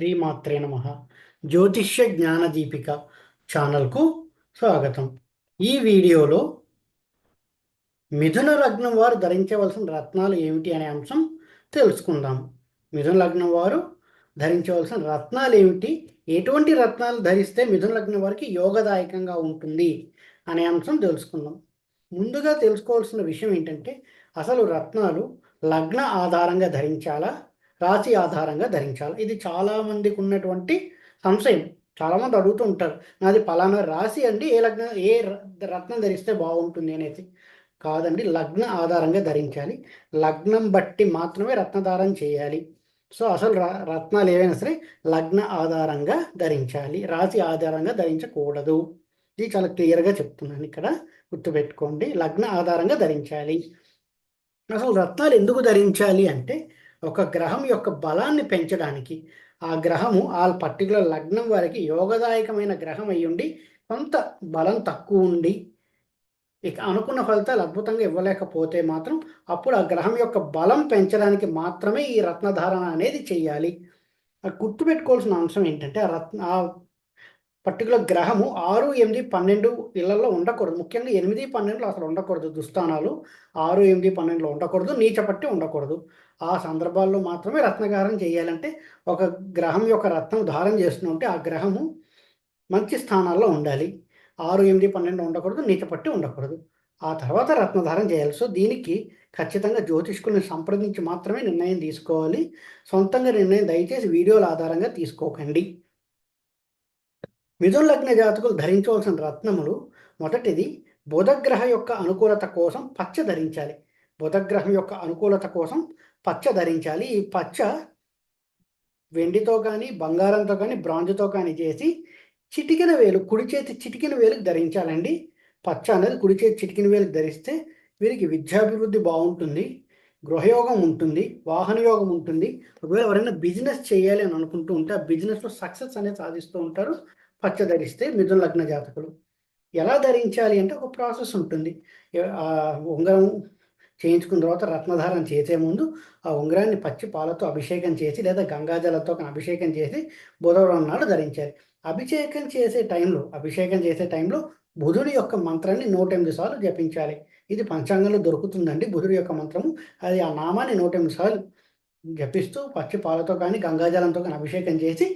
శ్రీమాత్రే నమ. జ్యోతిష్య జ్ఞాన దీపిక ఛానల్కు స్వాగతం. ఈ వీడియోలో మిథున లగ్నం వారు ధరించవలసిన రత్నాలు ఏమిటి అనే అంశం తెలుసుకుందాం. మిథున లగ్నం వారు ధరించవలసిన రత్నాలు ఏమిటి? ఎటువంటి రత్నాలు ధరిస్తే మిథున లగ్నం వారికి యోగదాయకంగా ఉంటుంది అనే అంశం తెలుసుకుందాం. ముందుగా తెలుసుకోవాల్సిన విషయం ఏంటంటే అసలు రత్నాలు లగ్న ఆధారంగా ధరించాలా? రాశి ఆధారంగా ధరించాలి. ఇది చాలామందికి ఉన్నటువంటి సంశయం. చాలామంది అడుగుతూ ఉంటారు నాది పలానా రాశి అండి ఏ లగ్నం ఏ రత్నం ధరిస్తే బాగుంటుంది అనేది కాదండి లగ్న ఆధారంగా ధరించాలి. లగ్నం బట్టి మాత్రమే రత్నధారం చేయాలి. సో అసలు రత్నాలు ఏవైనా సరే లగ్న ఆధారంగా ధరించాలి. రాశి ఆధారంగా ధరించకూడదు. ఇది చాలా క్లియర్గా చెప్తున్నాను ఇక్కడ. గుర్తుపెట్టుకోండి. లగ్న ఆధారంగా ధరించాలి. అసలు రత్నాలు ఎందుకు ధరించాలి అంటే ఒక గ్రహం యొక్క బలాన్ని పెంచడానికి ఆ గ్రహము ఆ పర్టికులర్ లగ్నం వారికి యోగదాయకమైన గ్రహం అయ్యుండి కొంత బలం తక్కువ ఉండి ఇక అనుకున్న ఫలితాలు అద్భుతంగా ఇవ్వలేకపోతే మాత్రం అప్పుడు ఆ గ్రహం యొక్క బలం పెంచడానికి మాత్రమే ఈ రత్నధారణ అనేది చేయాలి. గుర్తుపెట్టుకోవాల్సిన అంశం ఏంటంటే ఆ రత్న ఆ పర్టికులర్ గ్రహము ఆరు ఎనిమిది పన్నెండు ఇళ్ళలో ఉండకూడదు. ముఖ్యంగా ఎనిమిది పన్నెండులో అసలు ఉండకూడదు. దుస్థానాలు ఆరు ఎనిమిది పన్నెండులో ఉండకూడదు. నీచపట్టి ఉండకూడదు. ఆ సందర్భాల్లో మాత్రమే రత్నగారం చేయాలంటే ఒక గ్రహం యొక్క రత్నం ధారణ చేస్తుంటే ఆ గ్రహము మంచి స్థానాల్లో ఉండాలి. ఆరు ఎనిమిది పన్నెండు ఉండకూడదు. నీచపట్టి ఉండకూడదు. ఆ తర్వాత రత్నధారం చేయాలి. సో దీనికి ఖచ్చితంగా జ్యోతిష్కుల్ని సంప్రదించి మాత్రమే నిర్ణయం తీసుకోవాలి. సొంతంగా నిర్ణయం దయచేసి వీడియోల ఆధారంగా తీసుకోకండి. మిథున లగ్న జాతకులు ధరించవలసిన రత్నములు మొదటిది బుధగ్రహ యొక్క అనుకూలత కోసం పచ్చ ధరించాలి. బుధగ్రహం యొక్క అనుకూలత కోసం పచ్చ ధరించాలి. ఈ పచ్చ వెండితో కానీ బంగారంతో కానీ బ్రాంజ్తో కానీ చేసి చిటికిన వేలు కుడి చేతి చిటికిన వేలుకి ధరించాలండి. పచ్చ అనేది కుడి చేతి చిటికిన వేలుకు ధరిస్తే వీరికి విద్యాభివృద్ధి బాగుంటుంది గృహయోగం ఉంటుంది వాహన యోగం ఉంటుంది. ఒకవేళ ఎవరైనా బిజినెస్ చేయాలి అని అనుకుంటూ ఉంటే ఆ బిజినెస్లో సక్సెస్ అనేది సాధిస్తూ ఉంటారు. పచ్చ ధరిస్తే మిథున లగ్న జాతకులు. ఎలా ధరించాలి అంటే ఒక ప్రాసెస్ ఉంటుంది. ఆ ఉంగరం చేయించుకున్న తర్వాత రత్నధారణ చేసే ముందు ఆ ఉంగరాన్ని పచ్చి పాలతో అభిషేకం చేసి లేదా గంగాజలతో అభిషేకం చేసి బుధవారం నాడు ధరించాలి. అభిషేకం చేసే టైంలో అభిషేకం చేసే టైంలో బుధుడి యొక్క మంత్రాన్ని నూట ఎనిమిది సార్లు జపించాలి. ఇది పంచాంగంలో దొరుకుతుందండి బుధుడి యొక్క మంత్రము. అది ఆ నామాన్ని నూట ఎనిమిది సార్లు జపిస్తూ పచ్చి పాలతో కానీ గంగాజలంతో కానీ అభిషేకం చేసి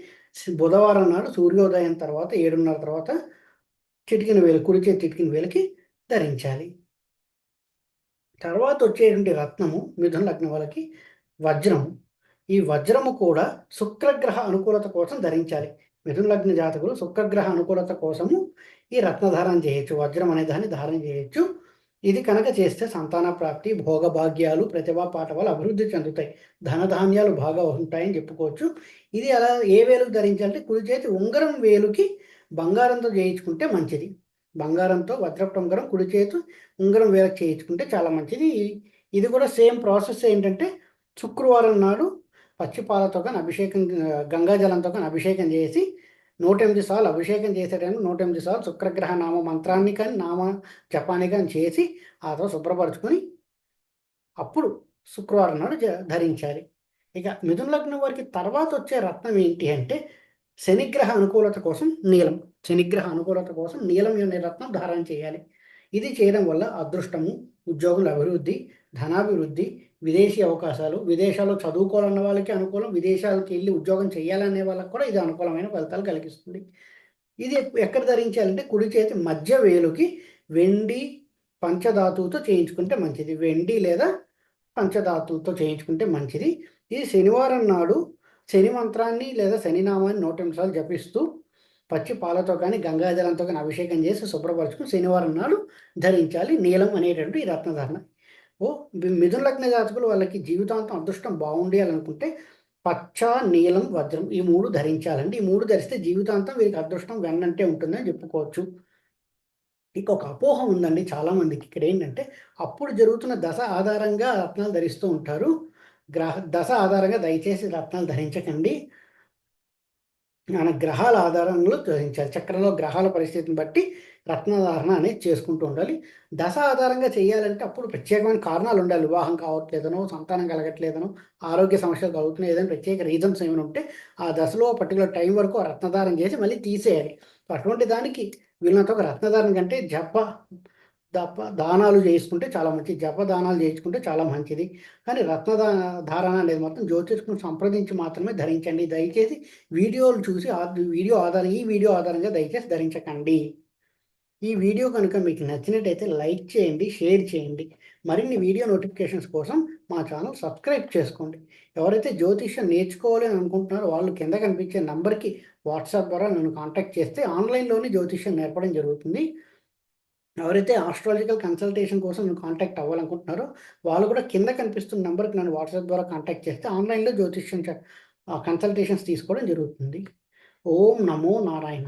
బుధవారం నాడు సూర్యోదయం తర్వాత ఏడున్నర తర్వాత చిటికిన వేలు కుడిచే చిటికిన వేలకి ధరించాలి. తర్వాత వచ్చేటువంటి రత్నము మిథున లగ్నం వాళ్ళకి వజ్రము. ఈ వజ్రము కూడా శుక్రగ్రహ అనుకూలత కోసం ధరించాలి. మిథున లగ్న జాతకులు శుక్రగ్రహ అనుకూలత కోసము ఈ రత్నధారణ చేయొచ్చు వజ్రం అనే దాన్ని ధారణ చేయొచ్చు. ఇది కనుక చేస్తే సంతాన ప్రాప్తి భోగభాగ్యాలు ప్రతిభా పాఠవాలు అభివృద్ధి చెందుతాయి. ధనధాన్యాలు బాగా ఉంటాయని చెప్పుకోవచ్చు. ఇది అలా ఏ వేలుకు ధరించాలంటే కుడి చేతి ఉంగరం వేలుకి బంగారంతో చేయించుకుంటే మంచిది. బంగారంతో వజ్రపు ఉంగరం కుడి చేతి ఉంగరం వేలకు చేయించుకుంటే చాలా మంచిది. ఇది కూడా సేమ్ ప్రాసెస్ ఏంటంటే శుక్రవారం నాడు పచ్చిపాలతో కానీ అభిషేకం గంగాజలంతో కానీ అభిషేకం చేసి నూట ఎనిమిది సార్లు అభిషేకం చేసేటప్పుడు నూట ఎనిమిది సార్లు శుక్రగ్రహ నామ మంత్రాన్ని కానీ నామ జపాన్ని కానీ చేసి ఆతో శుభ్రపరచుకొని అప్పుడు శుక్రవారం నాడు ధరించాలి. ఇక మిథున లగ్నం వారికి తర్వాత వచ్చే రత్నం ఏంటి అంటే శనిగ్రహ అనుకూలత కోసం నీలం. శనిగ్రహ అనుకూలత కోసం నీలం అనే రత్నం ధారణ చేయాలి. ఇది చేయడం వల్ల అదృష్టము ఉద్యోగుల అభివృద్ధి ధనాభివృద్ధి విదేశీ అవకాశాలు విదేశాల్లో చదువుకోవాలన్న వాళ్ళకి అనుకూలం విదేశాలకు వెళ్ళి ఉద్యోగం చేయాలనే వాళ్ళకి కూడా ఇది అనుకూలమైన ఫలితాలు కలిగిస్తుంది. ఇది ఎక్కడ ధరించాలంటే కుడి చేతి మధ్య వేలుకి వెండి పంచధాతువుతో చేయించుకుంటే మంచిది. వెండి లేదా పంచధాతువుతో చేయించుకుంటే మంచిది. ఇది శనివారం నాడు శని మంత్రాన్ని లేదా శనినామాన్ని నూట జపిస్తూ పచ్చి పాలతో కానీ గంగాజలంతో కానీ అభిషేకం చేసి శుభ్రపరచుకుని శనివారం నాడు ధరించాలి. నీలం అనేటువంటి ఈ రత్నధారణ. ఓ మిథున లగ్న జాతకులు వాళ్ళకి జీవితాంతం అదృష్టం బాగుండి అనుకుంటే పచ్చ నీలం వజ్రం ఈ మూడు ధరించాలండి. ఈ మూడు ధరిస్తే జీవితాంతం వీరికి అదృష్టం వెన్నంటే ఉంటుందని చెప్పుకోవచ్చు. ఇక ఒక అపోహ ఉందండి చాలామందికి. ఇక్కడ ఏంటంటే అప్పుడు జరుగుతున్న దశ ఆధారంగా రత్నాలు ధరిస్తూ ఉంటారు. గ్రహ దశ ఆధారంగా దయచేసి రత్నాలు ధరించకండి. మన గ్రహాల ఆధారంలో గ్రహించాలి. చక్రంలో గ్రహాల పరిస్థితిని బట్టి రత్నధారణ అనేది చేసుకుంటూ ఉండాలి. దశ ఆధారంగా చేయాలంటే అప్పుడు ప్రత్యేకమైన కారణాలు ఉండాలి. వివాహం కావట్లేదనో సంతానం కలగట్లేదనో ఆరోగ్య సమస్యలు కలుగుతున్నాయి ఏదైనా ప్రత్యేక రీజన్స్ ఏమైనా ఉంటే ఆ దశలో పర్టికులర్ టైం వరకు ఆ చేసి మళ్ళీ తీసేయాలి. అటువంటి దానికి వీళ్ళంత ఒక రత్నధారణ కంటే జబ్బ దప దానాలు చేసుకుంటే చాలా మంచిది. జప దానాలు చేయించుకుంటే చాలా మంచిది. కానీ రత్న ధారణ అనేది మాత్రం జ్యోతిష్కుని సంప్రదించి మాత్రమే ధరించండి. దయచేసి వీడియోలు చూసి వీడియో ఆధారం ఈ వీడియో ఆధారంగా దయచేసి ధరించకండి. ఈ వీడియో కనుక మీకు నచ్చినట్టయితే లైక్ చేయండి షేర్ చేయండి. మరిన్ని వీడియో నోటిఫికేషన్స్ కోసం మా ఛానల్ సబ్స్క్రైబ్ చేసుకోండి. ఎవరైతే జ్యోతిష్యం నేర్చుకోవాలి అని అనుకుంటున్నారో వాళ్ళు కింద కనిపించే నంబర్కి వాట్సాప్ ద్వారా నన్ను కాంటాక్ట్ చేస్తే ఆన్లైన్లోనే జ్యోతిష్యం నేర్పడం జరుగుతుంది. ఎవరైతే ఆస్ట్రాలజికల్ కన్సల్టేషన్ కోసం నేను కాంటాక్ట్ అవ్వాలనుకుంటున్నారో వాళ్ళు కూడా కింద కనిపిస్తున్న నెంబర్కి నన్ను వాట్సాప్ ద్వారా కాంటాక్ట్ చేస్తే ఆన్లైన్లో జ్యోతిష్యం కన్సల్టేషన్స్ తీసుకోవడం జరుగుతుంది. ఓం నమో నారాయణ.